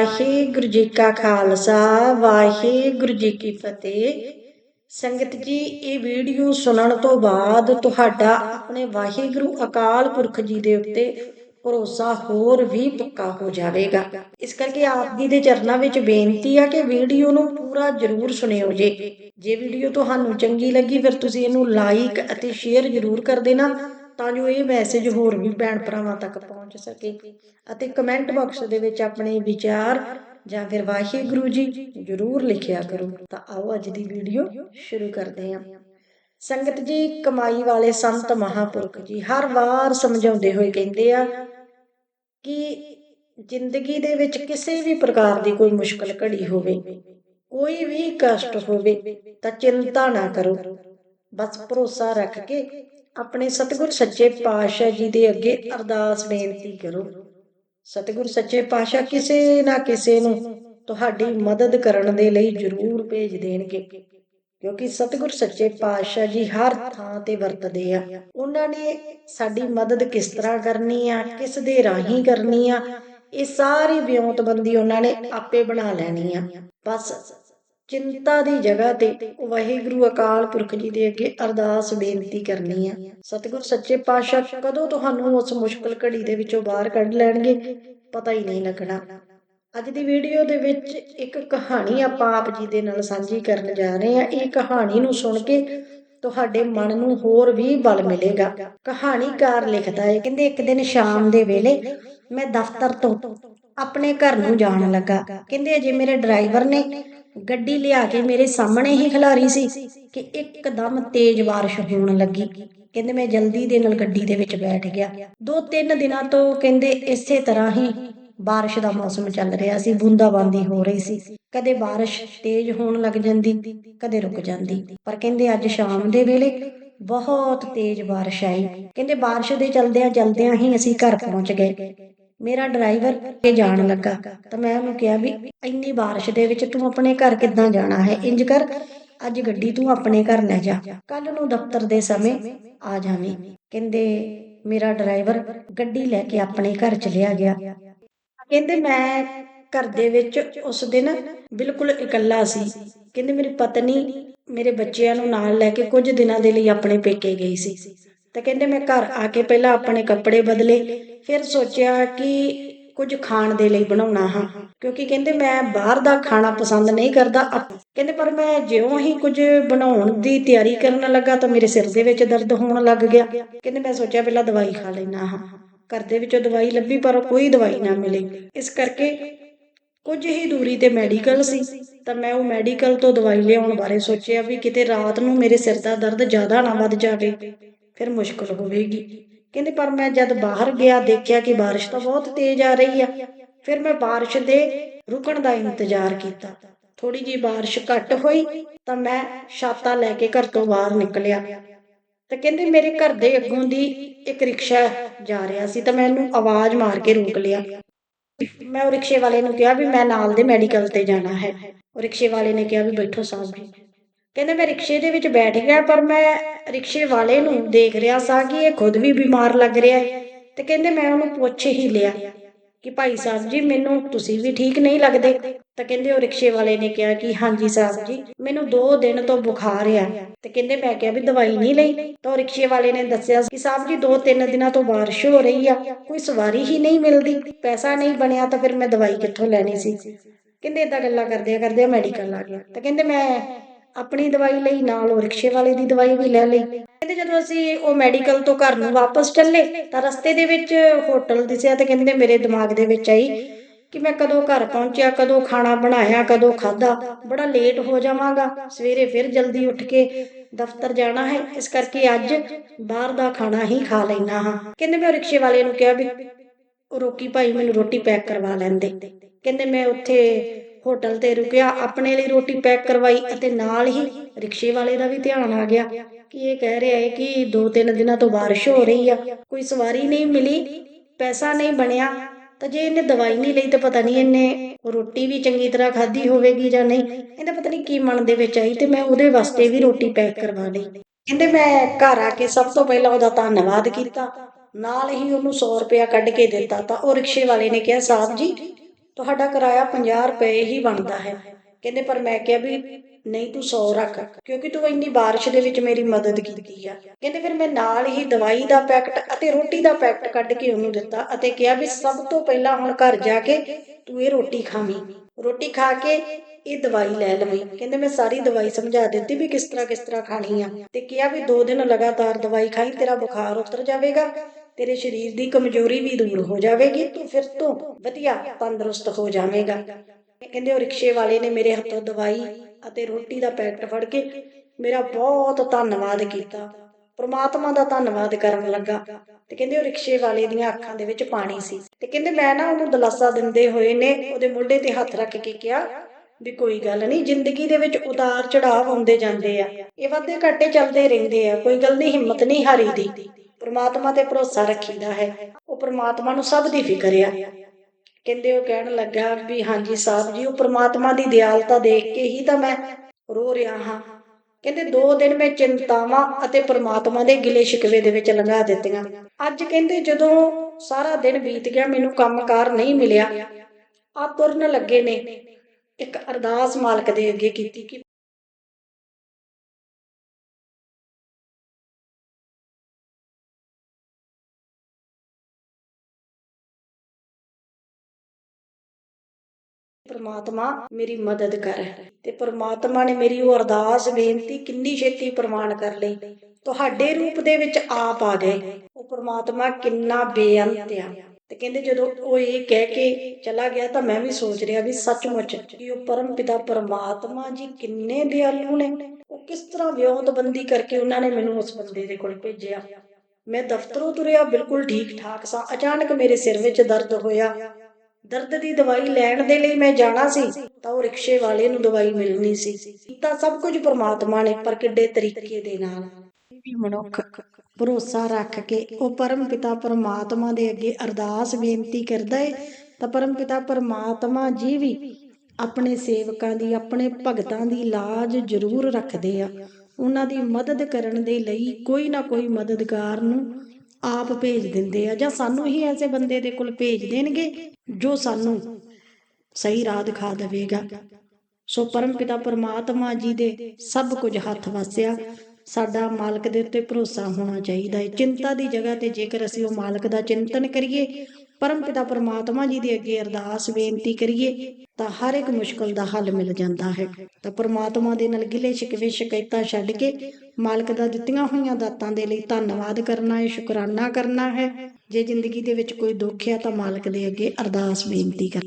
ਵਾਹਿਗੁਰੂ ਜੀ ਕਾ ਖਾਲਸਾ, ਵਾਹਿਗੁਰੂ ਜੀ ਕੀ ਫਤਿਹ। ਸੰਗਤ ਜੀ, ਇਹ ਵੀਡੀਓ ਸੁਣਨ ਤੋਂ ਬਾਅਦ ਤੁਹਾਡਾ ਆਪਣੇ ਵਾਹਿਗੁਰੂ ਅਕਾਲ ਪੁਰਖ ਜੀ ਦੇ ਉੱਤੇ ਭਰੋਸਾ ਹੋਰ ਵੀ ਪੱਕਾ ਹੋ ਜਾਵੇਗਾ। ਇਸ ਕਰਕੇ ਆਪ ਜੀ ਦੇ ਚਰਨਾਂ ਵਿੱਚ ਬੇਨਤੀ ਆ ਕਿ ਵੀਡੀਓ ਨੂੰ ਪੂਰਾ ਜ਼ਰੂਰ ਸੁਣਿਓ ਜੇ। ਜੇ ਵੀਡੀਓ ਤੁਹਾਨੂੰ ਚੰਗੀ ਲੱਗੀ, ਫਿਰ ਤੁਸੀਂ ਇਹਨੂੰ ਲਾਈਕ ਅਤੇ ਸ਼ੇਅਰ ਜ਼ਰੂਰ ਕਰ ਦੇਣਾ। ਤਾਂ ਜੋ ਇਹ ਮੈਸੇਜ ਹੋਰ ਵੀ ਭੈਣ ਭਰਾਵਾਂ ਤੱਕ ਪਹੁੰਚ ਸਕੇ ਅਤੇ ਕਮੈਂਟ ਬਾਕਸ ਦੇ ਵਿੱਚ ਆਪਣੇ ਵਿਚਾਰ ਜਾਂ ਫਿਰ ਵਾਹਿਗੁਰੂ ਜੀ ਜ਼ਰੂਰ ਲਿਖਿਆ ਕਰੋ। ਤਾਂ ਆਓ ਅੱਜ ਦੀ ਵੀਡੀਓ ਸ਼ੁਰੂ ਕਰਦੇ ਹਾਂ। ਸੰਗਤ ਜੀ, ਕਮਾਈ ਵਾਲੇ ਸੰਤ ਮਹਾਪੁਰਖ ਜੀ, ਹਰ ਵਾਰ ਸਮਝਾਉਂਦੇ ਹੋਏ ਕਹਿੰਦੇ ਆ ਕਿ ਜ਼ਿੰਦਗੀ ਦੇ ਵਿੱਚ ਕਿਸੇ ਵੀ ਪ੍ਰਕਾਰ ਦੀ ਕੋਈ ਮੁਸ਼ਕਲ ਘੜੀ ਹੋਵੇ, ਕੋਈ ਵੀ ਕਸ਼ਟ ਹੋਵੇ ਤਾਂ ਚਿੰਤਾ ਨਾ ਕਰੋ। ਬਸ ਭਰੋਸਾ ਰੱਖ ਕੇ ਆਪਣੇ ਸਤਿਗੁਰ ਸੱਚੇ ਪਾਤਸ਼ਾਹ ਜੀ ਦੇ ਅੱਗੇ ਅਰਦਾਸ ਬੇਨਤੀ ਕਰੋ। ਸਤਿਗੁਰ ਸੱਚੇ ਪਾਤਸ਼ਾਹ ਕਿਸੇ ਨਾ ਕਿਸੇ ਨੂੰ ਤੁਹਾਡੀ ਮਦਦ ਕਰਨ ਦੇ ਲਈ ਜ਼ਰੂਰ ਭੇਜ ਦੇਣਗੇ। ਕਿਉਂਕਿ ਸਤਿਗੁਰ ਸੱਚੇ ਪਾਤਸ਼ਾਹ ਜੀ ਹਰ ਥਾਂ ਤੇ ਵਰਤਦੇ ਆ। ਉਹਨਾਂ ਨੇ ਸਾਡੀ ਮਦਦ ਕਿਸ ਤਰ੍ਹਾਂ ਕਰਨੀ ਆ, ਕਿਸ ਦੇ ਰਾਹੀਂ ਕਰਨੀ ਆ, ਇਹ ਸਾਰੀ ਵਿਉਂਤਬੰਦੀ ਉਹਨਾਂ ਨੇ ਆਪੇ ਬਣਾ ਲੈਣੀ ਆ। ਬਸ ਚਿੰਤਾ ਦੀ ਜਗ੍ਹਾ ਤੇ ਵਾਹਿਗੁਰੂ ਅਕਾਲ ਪੁਰਖ ਜੀ ਦੇ ਅੱਗੇ ਅਰਦਾਸ ਬੇਨਤੀ ਕਰਨੀ ਆ। ਸਤਿਗੁਰ ਸੱਚੇ ਪਾਤਸ਼ਾਹ ਕਦੋਂ ਤੁਹਾਨੂੰ ਉਸ ਮੁਸ਼ਕਲ ਘੜੀ ਦੇ ਵਿੱਚੋਂ ਬਾਹਰ ਕੱਢ ਲੈਣਗੇ? ਪਤਾ ਹੀ ਨਹੀਂ ਲੱਗਣਾ। ਅੱਜ ਦੀ ਵੀਡੀਓ ਦੇ ਵਿੱਚ ਇੱਕ ਕਹਾਣੀ ਆਪਾਂ ਆਪ ਜੀ ਦੇ ਨਾਲ ਸਾਂਝੀ ਕਰਨ ਜਾ ਰਹੇ ਹਾਂ। ਇਹ ਕਹਾਣੀ ਨੂੰ ਸੁਣ ਕੇ ਤੁਹਾਡੇ ਮਨ ਨੂੰ ਹੋਰ ਵੀ ਬਲ ਮਿਲੇਗਾ। ਕਹਾਣੀਕਾਰ ਲਿਖਦਾ ਹੈ ਕਹਿੰਦੇ ਇੱਕ ਦਿਨ ਸ਼ਾਮ ਦੇ ਵੇਲੇ ਮੈਂ ਦਫ਼ਤਰ ਤੋਂ ਆਪਣੇ ਘਰ ਨੂੰ ਜਾਣ ਲੱਗਾ। ਕਹਿੰਦੇ ਅਜੇ ਮੇਰੇ ਡਰਾਈਵਰ ਨੇ ਗੱਡੀ ਲਿਆ ਕੇ ਮੇਰੇ ਸਾਹਮਣੇ ਹੀ ਖਿਲਾਰੀ ਸੀ ਕਿ ਇੱਕਦਮ ਤੇਜ਼ ਬਾਰਿਸ਼ ਹੋਣ ਲੱਗੀ। ਕਹਿੰਦੇ ਮੈਂ ਜਲਦੀ ਦੇ ਨਾਲ ਗੱਡੀ ਦੇ ਵਿੱਚ ਬੈਠ ਗਿਆ। ਦੋ ਤਿੰਨ ਦਿਨਾਂ ਤੋਂ ਕਹਿੰਦੇ ਇਸੇ ਤਰ੍ਹਾਂ ਹੀ ਬਾਰਿਸ਼ ਦਾ ਮੌਸਮ ਚੱਲ ਰਿਹਾ ਸੀ, ਬੂੰਦਾਬਾਂਦੀ ਹੋ ਰਹੀ ਸੀ। ਕਦੇ ਬਾਰਿਸ਼ ਤੇਜ਼ ਹੋਣ ਲੱਗ ਜਾਂਦੀ, ਕਦੇ ਰੁਕ ਜਾਂਦੀ। ਪਰ ਕਹਿੰਦੇ ਅੱਜ ਸ਼ਾਮ ਦੇ ਵੇਲੇ ਬਹੁਤ ਤੇਜ਼ ਬਾਰਿਸ਼ ਆਈ। ਕਹਿੰਦੇ ਬਾਰਿਸ਼ ਦੇ ਚਲਦਿਆਂ ਚਲਦਿਆਂ ਹੀ ਅਸੀਂ ਘਰ ਪਹੁੰਚ ਗਏ। ਮੇਰਾ ਡਰਾਈਵਰ ਕੇ ਜਾਣ ਲੱਗਾ ਤਾਂ ਮੈਂ ਉਹਨੂੰ ਕਿਹਾ ਵੀ ਇੰਨੀ ਬਾਰਿਸ਼ ਦੇ ਵਿੱਚ ਤੂੰ ਆਪਣੇ ਘਰ ਕਿੱਦਾਂ ਜਾਣਾ ਹੈ? ਇੰਜ ਕਰ, ਅੱਜ ਗੱਡੀ ਤੂੰ ਆਪਣੇ ਘਰ ਲੈ ਜਾ। ਕੱਲ ਨੂੰ ਦਫ਼ਤਰ ਦੇ ਸਮੇਂ ਆ ਜਾਵੇਂ। ਕਹਿੰਦੇ ਮੇਰਾ ਡਰਾਈਵਰ ਗੱਡੀ ਲੈ ਕੇ ਆਪਣੇ ਘਰ ਚਲਿਆ ਗਿਆ। ਕਹਿੰਦੇ ਮੈਂ ਘਰ ਦੇ ਵਿੱਚ ਉਸ ਦਿਨ ਬਿਲਕੁਲ ਇਕੱਲਾ ਸੀ। ਕਹਿੰਦੇ ਮੇਰੀ ਪਤਨੀ ਮੇਰੇ ਬੱਚਿਆਂ ਨੂੰ ਨਾਲ ਲੈ ਕੇ ਕੁਝ ਦਿਨਾਂ ਦੇ ਲਈ ਆਪਣੇ ਪੇਕੇ ਗਈ ਸੀ। ਤਾਂ ਕਹਿੰਦੇ ਮੈਂ ਘਰ ਆ ਕੇ ਪਹਿਲਾਂ ਆਪਣੇ ਕੱਪੜੇ ਬਦਲੇ, ਫਿਰ ਸੋਚਿਆ ਕਿ ਕੁਝ ਖਾਣ ਦੇ ਲਈ ਬਣਾਉਣਾ ਹਾਂ, ਕਿਉਂਕਿ ਕਹਿੰਦੇ ਮੈਂ ਬਾਹਰ ਦਾ ਖਾਣਾ ਪਸੰਦ ਨਹੀਂ ਕਰਦਾ ਕਹਿੰਦੇ ਪਰ ਮੈਂ ਜਿਉਂ ਹੀ ਕੁਝ ਬਣਾਉਣ ਦੀ ਤਿਆਰੀ ਕਰਨ ਲੱਗਾ ਤਾਂ ਮੇਰੇ ਸਿਰ ਦੇ ਵਿੱਚ ਦਰਦ ਹੋਣ ਲੱਗ ਗਿਆ। ਕਹਿੰਦੇ ਮੈਂ ਸੋਚਿਆ ਪਹਿਲਾਂ ਦਵਾਈ ਖਾ ਲੈਣਾ ਹਾਂ। ਘਰ ਦੇ ਵਿੱਚੋਂ ਦਵਾਈ ਲੱਭੀ ਪਰ ਕੋਈ ਦਵਾਈ ਨਾ ਮਿਲੀ। ਇਸ ਕਰਕੇ ਕੁਝ ਹੀ ਦੂਰੀ ਤੇ ਮੈਡੀਕਲ ਸੀ, ਤਾਂ ਮੈਂ ਉਹ ਮੈਡੀਕਲ ਤੋਂ ਦਵਾਈ ਲਿਆਉਣ ਬਾਰੇ ਸੋਚਿਆ ਵੀ ਕਿਤੇ ਰਾਤ ਨੂੰ ਮੇਰੇ ਸਿਰ ਦਾ ਦਰਦ ਜ਼ਿਆਦਾ ਨਾ ਵੱਧ ਜਾਵੇ। ਫਿਰ ਮੁਸ਼ਕਲ ਹੋਵੇਗੀ। ਕਹਿੰਦੇ, ਪਰ ਮੈਂ ਜਦ ਬਾਹਰ ਗਿਆ, ਦੇਖਿਆ ਕਿ ਬਾਰਿਸ਼ ਤਾਂ ਬਹੁਤ ਤੇਜ਼ ਆ ਰਹੀ ਆ। ਫਿਰ ਮੈਂ ਬਾਰਿਸ਼ ਦੇ ਰੁਕਣ ਦਾ ਇੰਤਜ਼ਾਰ ਕੀਤਾ। ਥੋੜੀ ਜੀ ਬਾਰਿਸ਼ ਘੱਟ ਹੋਈ ਤਾਂ ਮੈਂ ਛਾਤਾ ਲੈ ਕੇ ਘਰ ਤੋਂ ਬਾਹਰ ਨਿਕਲਿਆ। ਤਾਂ ਕਹਿੰਦੇ, ਮੇਰੇ ਘਰ ਦੇ ਅੱਗੋਂ ਦੀ ਇੱਕ ਰਿਕਸ਼ਾ ਜਾ ਰਿਹਾ ਸੀ ਤਾਂ ਮੈਂ ਇਹਨੂੰ ਆਵਾਜ਼ ਮਾਰ ਕੇ ਰੋਕ ਲਿਆ। ਮੈਂ ਉਹ ਰਿਕਸ਼ੇ ਵਾਲੇ ਨੂੰ ਕਿਹਾ ਵੀ ਮੈਂ ਨਾਲ ਦੇ ਮੈਡੀਕਲ ਤੇ ਜਾਣਾ ਹੈ। ਉਹ ਰਿਕਸ਼ੇ ਵਾਲੇ ਨੇ ਕਿਹਾ ਵੀ ਬੈਠੋ ਸਾਹਿਬ ਜੀ ਕਹਿੰਦੇ, ਮੈਂ ਰਿਕਸ਼ੇ ਦੇ ਵਿੱਚ ਬੈਠ ਗਿਆ ਪਰ ਮੈਂ ਰਿਕਸ਼ੇ ਵਾਲੇ ਨੂੰ ਦੇਖ ਰਿਹਾ ਸਾਂ ਕਿ ਇਹ ਖੁਦ ਵੀ ਬਿਮਾਰ ਲੱਗ ਰਿਹਾ ਹੈ ਤੇ ਕਹਿੰਦੇ ਮੈਂ ਉਹਨੂੰ ਪੁੱਛ ਹੀ ਲਿਆ ਕਿ ਭਾਈ ਸਾਹਿਬ ਜੀ, ਮੈਨੂੰ ਤੁਸੀਂ ਵੀ ਠੀਕ ਨਹੀਂ ਲੱਗਦੇ? ਤਾਂ ਕਹਿੰਦੇ ਉਹ ਰਿਕਸ਼ੇ ਵਾਲੇ ਨੇ ਕਿਹਾ ਕਿ ਹਾਂਜੀ ਸਾਹਿਬ ਜੀ, ਮੈਨੂੰ 2 ਦਿਨ ਤੋਂ ਬੁਖਾਰ ਆ। ਤੇ ਕਹਿੰਦੇ ਮੈਂ ਕਿਹਾ ਵੀ ਦਵਾਈ ਨਹੀਂ ਲਈ। ਤਾਂ ਉਹ ਰਿਕਸ਼ੇ ਵਾਲੇ ਨੇ ਦੱਸਿਆ ਕਿ ਸਾਹਿਬ ਜੀ 2-3 ਦਿਨਾਂ ਤੋਂ ਬਾਰਿਸ਼ ਹੋ ਰਹੀ ਆ, ਕੋਈ ਸਵਾਰੀ ਹੀ ਨਹੀਂ ਮਿਲਦੀ। ਪੈਸਾ ਨਹੀਂ ਬਣਿਆ ਤਾਂ ਫਿਰ ਮੈਂ ਦਵਾਈ ਕਿੱਥੋਂ ਲੈਣੀ ਸੀ? ਕਹਿੰਦੇ ਇਦਾਂ ਗੱਲਾਂ ਕਰਦੇ ਕਰਦੇ ਮੈਡੀਕਲ ਆ ਗਿਆ। ਤਾਂ ਕਹਿੰਦੇ ਮੈਂ ਆਪਣੀ ਦਵਾਈ ਲਈ, ਨਾਲ ਉਹ ਰਿਕਸ਼ੇ ਵਾਲੇ ਦੀ ਦਵਾਈ ਵੀ ਲੈ ਲਈ। ਕਹਿੰਦੇ ਜਦੋਂ ਅਸੀਂ ਉਹ ਮੈਡੀਕਲ ਤੋਂ ਘਰ ਨੂੰ ਵਾਪਸ ਚੱਲੇ, ਤਾਂ ਰਸਤੇ ਦੇ ਵਿੱਚ ਹੋਟਲ ਦਿਸਿਆ ਤੇ ਕਹਿੰਦੇ ਮੇਰੇ ਦਿਮਾਗ ਦੇ ਵਿੱਚ ਆਈ ਕਿ ਮੈਂ ਕਦੋਂ ਘਰ ਪਹੁੰਚਿਆ, ਕਦੋਂ ਖਾਣਾ ਬਣਾਇਆ, ਕਦੋਂ ਖਾਦਾ ਬੜਾ ਲੇਟ ਹੋ ਜਾਵਾਂਗਾ, ਸਵੇਰੇ ਫਿਰ ਜਲਦੀ ਉੱਠ ਕੇ ਦਫ਼ਤਰ ਜਾਣਾ ਹੈ। ਇਸ ਕਰਕੇ ਅੱਜ ਬਾਹਰ ਦਾ ਖਾਣਾ ਹੀ ਖਾ ਲੈਣਾ ਹਾਂ। ਕਹਿੰਦੇ ਮੈਂ ਰਿਕਸ਼ੇ ਵਾਲੇ ਨੂੰ ਕਿਹਾ ਵੀ, ਉਹ ਰੋਕੀ ਭਾਈ ਮੈਨੂੰ ਰੋਟੀ ਪੈਕ ਕਰਵਾ ਲੈਂਦੇ ਕਹਿੰਦੇ ਮੈਂ ਉੱਥੇ ਹੋਟਲ ਤੇ ਰੁਕਿਆ, ਆਪਣੇ ਲਈ ਰੋਟੀ ਪੈਕ ਕਰਵਾਈ ਅਤੇ ਨਾਲ ਹੀ ਰਿਕਸ਼ੇ ਵਾਲੇ ਦਾ ਵੀ ਧਿਆਨ ਆ ਗਿਆ ਕਿ ਇਹ ਕਹਿ ਰਿਹਾ ਹੈ ਕਿ 2-3 ਦਿਨਾਂ ਤੋਂ ਬਾਰਿਸ਼ ਹੋ ਰਹੀ ਆ, ਕੋਈ ਸਵਾਰੀ ਨਹੀਂ ਮਿਲੀ, ਪੈਸਾ ਨਹੀਂ ਬਣਿਆ, ਤਾਂ ਜੇ ਇਹਨੇ ਦਵਾਈ ਨਹੀਂ ਲਈ ਤਾਂ ਪਤਾ ਨਹੀਂ ਇਹਨੇ ਰੋਟੀ ਵੀ ਚੰਗੀ ਤਰ੍ਹਾਂ ਖਾਧੀ ਹੋਵੇਗੀ ਜਾਂ ਨਹੀਂ। ਇਹਦਾ ਪਤਾ ਨਹੀਂ ਕੀ ਮਨ ਦੇ ਵਿੱਚ ਆਈ ਤੇ ਮੈਂ ਉਹਦੇ ਵਾਸਤੇ ਵੀ ਰੋਟੀ ਪੈਕ ਕਰਵਾ ਲਈ। ਕਹਿੰਦੇ ਮੈਂ ਘਰ ਆ ਕੇ ਸਭ ਤੋਂ ਪਹਿਲਾਂ ਉਹਦਾ ਧੰਨਵਾਦ ਕੀਤਾ। ਨਾਲ ਹੀ ਉਹਨੂੰ 100 ਰੁਪਇਆ ਕੱਢ ਕੇ ਦਿੱਤਾ ਤਾਂ ਉਹ ਰਿਕਸ਼ੇ ਵਾਲੇ ਨੇ ਕਿਹਾ, ਸਾਹਿਬ ਜੀ ਤੁਹਾਡਾ ਕਿਰਾਇਆ 50 ਰੁਪਏ ਹੀ ਬਣਦਾ ਹੈ। ਕਹਿੰਦੇ, ਪਰ ਮੈਂ ਕਿਹਾ ਵੀ ਨਹੀਂ, ਤੂੰ 100 ਰੱਖ, ਕਿਉਂਕਿ ਤੂੰ ਇੰਨੀ ਬਾਰਿਸ਼ ਦੇ ਵਿੱਚ ਮੇਰੀ ਮਦਦ ਕੀਤੀ ਆ। ਕਹਿੰਦੇ, ਫਿਰ ਮੈਂ ਨਾਲ ਹੀ ਦਵਾਈ ਦਾ ਪੈਕਟ ਅਤੇ ਰੋਟੀ ਦਾ ਪੈਕਟ ਕੱਢ ਕੇ ਉਹਨੂੰ ਦਿੱਤਾ ਅਤੇ ਕਿਹਾ ਵੀ ਸਭ ਤੋਂ ਪਹਿਲਾਂ ਹੁਣ ਘਰ ਜਾ ਕੇ ਤੂੰ ਇਹ ਰੋਟੀ ਖਾਵੀਂ। ਰੋਟੀ ਖਾ ਕੇ ਇਹ ਦਵਾਈ ਲੈ ਲਵੇਂ। ਕਹਿੰਦੇ, ਮੈਂ ਸਾਰੀ ਦਵਾਈ ਸਮਝਾ ਦਿੱਤੀ ਵੀ ਕਿਸ ਤਰ੍ਹਾਂ ਕਿਸ ਤਰ੍ਹਾਂ ਖਾਣੀ ਆ। ਤੇ ਕਿਹਾ ਵੀ ਦੋ ਦਿਨ ਲਗਾਤਾਰ ਦਵਾਈ ਖਾਈ, ਤੇਰਾ ਬੁਖਾਰ ਉਤਰ ਜਾਵੇਗਾ। ਤੇਰੇ ਸਰੀਰ ਦੀ ਕਮਜ਼ੋਰੀ ਵੀ ਦੂਰ ਹੋ ਜਾਵੇਗੀ, ਤੂੰ ਫਿਰ ਤੋਂ ਵਧੀਆ ਤੰਦਰੁਸਤ ਹੋ ਜਾਵੇਂਗਾ। ਕਹਿੰਦੇ, ਉਹ ਰਿਕਸ਼ੇ ਵਾਲੇ ਨੇ ਮੇਰੇ ਹੱਥੋਂ ਦਵਾਈ ਅਤੇ ਰੋਟੀ ਦਾ ਪੈਕਟ ਫੜ ਕੇ ਮੇਰਾ ਬਹੁਤ ਧੰਨਵਾਦ ਕੀਤਾ। ਪ੍ਰਮਾਤਮਾ ਦਾ ਧੰਨਵਾਦ ਕਰਨ ਲੱਗਾ। ਤੇ ਕਹਿੰਦੇ, ਉਹ ਰਿਕਸ਼ੇ ਵਾਲੇ ਦੀਆਂ ਅੱਖਾਂ ਦੇ ਵਿੱਚ ਪਾਣੀ ਸੀ। ਤੇ ਕਹਿੰਦੇ, ਮੈਂ ਨਾ ਉਹਨੂੰ ਦਲਾਸਾ ਦਿੰਦੇ ਹੋਏ ਨੇ ਉਹਦੇ ਮੋਢੇ ਤੇ ਹੱਥ ਰੱਖ ਕੇ ਕਿਹਾ ਵੀ ਕੋਈ ਗੱਲ ਨਹੀਂ, ਜ਼ਿੰਦਗੀ ਦੇ ਵਿੱਚ ਉਤਾਰ ਚੜਾਵ ਆਉਂਦੇ ਜਾਂਦੇ ਆ। ਇਹ ਵਾਧੇ ਘਾਟੇ ਚੱਲਦੇ ਰਹਿੰਦੇ ਆ, ਕੋਈ ਗੱਲ ਨਹੀਂ, ਹਿੰਮਤ ਨਹੀਂ ਹਾਰੀ ਦੀ। ਪ੍ਰਮਾਤਮਾ ਤੇ ਭਰੋਸਾ ਰੱਖੀਦਾ ਹੈ। ਉਹ ਪ੍ਰਮਾਤਮਾ ਨੂੰ ਸਭ ਦੀ ਫਿਕਰ ਆ। ਕਹਿੰਦੇ ਉਹ ਕਹਿਣ ਲੱਗਾ ਵੀ ਹਾਂਜੀ ਸਾਹਿਬ ਜੀ, ਉਹ ਪ੍ਰਮਾਤਮਾ ਦੀ ਦਿਆਲਤਾ ਦੇਖ ਕੇ ਹੀ ਤਾਂ ਮੈਂ ਰੋ ਰਿਹਾ ਹਾਂ। ਕਹਿੰਦੇ ਦੋ ਦਿਨ ਮੈਂ ਚਿੰਤਾਵਾਂ ਅਤੇ ਪ੍ਰਮਾਤਮਾ ਦੇ ਗਿਲੇ ਸ਼ਿਕਵੇ ਦੇ ਵਿੱਚ ਲੰਘਾ ਦਿੱਤੀਆਂ। ਅੱਜ ਕਹਿੰਦੇ ਜਦੋਂ ਸਾਰਾ ਦਿਨ ਬੀਤ ਗਿਆ, ਮੈਨੂੰ ਕੰਮਕਾਰ ਨਹੀਂ ਮਿਲਿਆ। ਆ ਤੁਰਨ ਲੱਗੇ ਨੇ। ਇੱਕ ਅਰਦਾਸ ਮਾਲਕ ਦੇ ਅੱਗੇ ਕੀਤੀ ਕਿ ਪ੍ਰਮਾਤਮਾ ਮੇਰੀ ਮਦਦ ਕਰ। ਤੇ ਪ੍ਰਮਾਤਮਾ ਨੇ ਮੇਰੀ ਉਹ ਅਰਦਾਸ ਬੇਨਤੀ ਕਿੰਨੀ ਛੇਤੀ ਪ੍ਰਮਾਣ ਕਰ ਲਈ। ਤੁਹਾਡੇ ਰੂਪ ਦੇ ਵਿੱਚ ਆਪ ਆ ਗਏ। ਉਹ ਪ੍ਰਮਾਤਮਾ ਕਿੰਨਾ ਬੇਅੰਤ ਆ। ਤੇ ਕਹਿੰਦੇ ਜਦੋਂ ਉਹ ਇਹ ਕਹਿ ਕੇ ਚਲਾ ਗਿਆ ਤਾਂ ਮੈਂ ਵੀ ਸੋਚ ਰਿਹਾ ਵੀ ਸੱਚਮੁੱਚ ਕਿ ਉਹ ਪਰਮ ਪਿਤਾ ਪਰਮਾਤਮਾ ਜੀ ਕਿੰਨੇ ਦਿਆਲੂ ਨੇ। ਉਹ ਕਿਸ ਤਰ੍ਹਾਂ ਵਿਉਂਤਬੰਦੀ ਕਰਕੇ ਉਹਨਾਂ ਨੇ ਮੈਨੂੰ ਉਸ ਬੰਦੇ ਦੇ ਕੋਲ ਭੇਜਿਆ। ਮੈਂ ਦਫ਼ਤਰੋਂ ਤੁਰਿਆ ਬਿਲਕੁਲ ਠੀਕ ਠਾਕ ਸਾਂ। ਅਚਾਨਕ ਮੇਰੇ ਸਿਰ ਵਿੱਚ ਦਰਦ ਹੋਇਆ। ਦਰਦ ਦੀ ਦਵਾਈ ਲੈਣ ਦੇ ਲਈ ਮੈਂ ਜਾਣਾ ਸੀ, ਤਾਂ ਉਹ ਰਿਕਸ਼ੇ ਵਾਲੇ ਨੂੰ ਦਵਾਈ ਮਿਲਣੀ ਸੀ। ਕੀਤਾ ਸਭ ਕੁਝ ਪ੍ਰਮਾਤਮਾ ਨੇ ਪਰ ਕਿੱਡੇ ਤਰੀਕੇ ਦੇ ਨਾਲ। ਵੀ ਮਨੁੱਖ ਭਰੋਸਾ ਰੱਖ ਕੇ ਉਹ ਪਰਮ ਪਿਤਾ ਪਰਮਾਤਮਾ ਦੇ ਅੱਗੇ ਅਰਦਾਸ ਬੇਨਤੀ ਕਰਦਾ ਹੈ ਤਾਂ ਪਰਮ ਪਿਤਾ ਪਰਮਾਤਮਾ ਜੀ ਵੀ ਆਪਣੇ ਸੇਵਕਾਂ ਦੀ, ਆਪਣੇ ਭਗਤਾਂ ਦੀ ਲਾਜ ਜ਼ਰੂਰ ਰੱਖਦੇ ਆ। ਉਹਨਾਂ ਦੀ ਮਦਦ ਕਰਨ ਦੇ ਲਈ ਕੋਈ ਨਾ ਕੋਈ ਮਦਦਗਾਰ ਨੂੰ ਆਪ ਭੇਜ ਦਿੰਦੇ ਆ, ਜਾਂ ਸਾਨੂੰ ਹੀ ਐਸੇ ਬੰਦੇ ਦੇ ਕੋਲ ਭੇਜ ਦੇਣਗੇ ਜੋ ਸਾਨੂੰ ਸਹੀ ਰਾਹ ਦਿਖਾ ਦੇਵੇਗਾ। ਸੋ ਪਰਮ ਪਿਤਾ ਪਰਮਾਤਮਾ ਜੀ ਦੇ ਸਭ ਕੁਝ ਹੱਥ ਵਸਿਆ। ਸਾਡਾ ਮਾਲਕ ਦੇ ਉੱਤੇ ਭਰੋਸਾ ਹੋਣਾ ਚਾਹੀਦਾ ਹੈ। ਚਿੰਤਾ ਦੀ ਜਗ੍ਹਾ ਤੇ ਜੇਕਰ ਅਸੀਂ ਉਹ ਮਾਲਕ ਦਾ ਚਿੰਤਨ ਕਰੀਏ, ਪਰਮ ਪਿਤਾ ਪਰਮਾਤਮਾ ਜੀ ਦੇ ਅੱਗੇ ਅਰਦਾਸ ਬੇਨਤੀ ਕਰੀਏ, ਤਾਂ ਹਰ ਇੱਕ ਮੁਸ਼ਕਲ ਦਾ ਹੱਲ ਮਿਲ ਜਾਂਦਾ ਹੈ। ਤਾਂ ਪਰਮਾਤਮਾ ਦੇ ਨਾਲ ਗਿਲੇ ਸ਼ਿਕਵੇ ਸ਼ਿਕਾਇਤਾਂ ਛੱਡ ਕੇ ਮਾਲਕ ਦਾ ਦਿੱਤੀਆਂ ਹੋਈਆਂ ਦਾਤਾਂ ਦੇ ਲਈ ਧੰਨਵਾਦ ਕਰਨਾ ਹੈ, ਸ਼ੁਕਰਾਨਾ ਕਰਨਾ ਹੈ। ਜੇ ਜ਼ਿੰਦਗੀ ਦੇ ਵਿੱਚ ਕੋਈ ਦੁੱਖ ਹੈ ਤਾਂ ਮਾਲਕ ਦੇ ਅੱਗੇ ਅਰਦਾਸ ਬੇਨਤੀ ਕਰ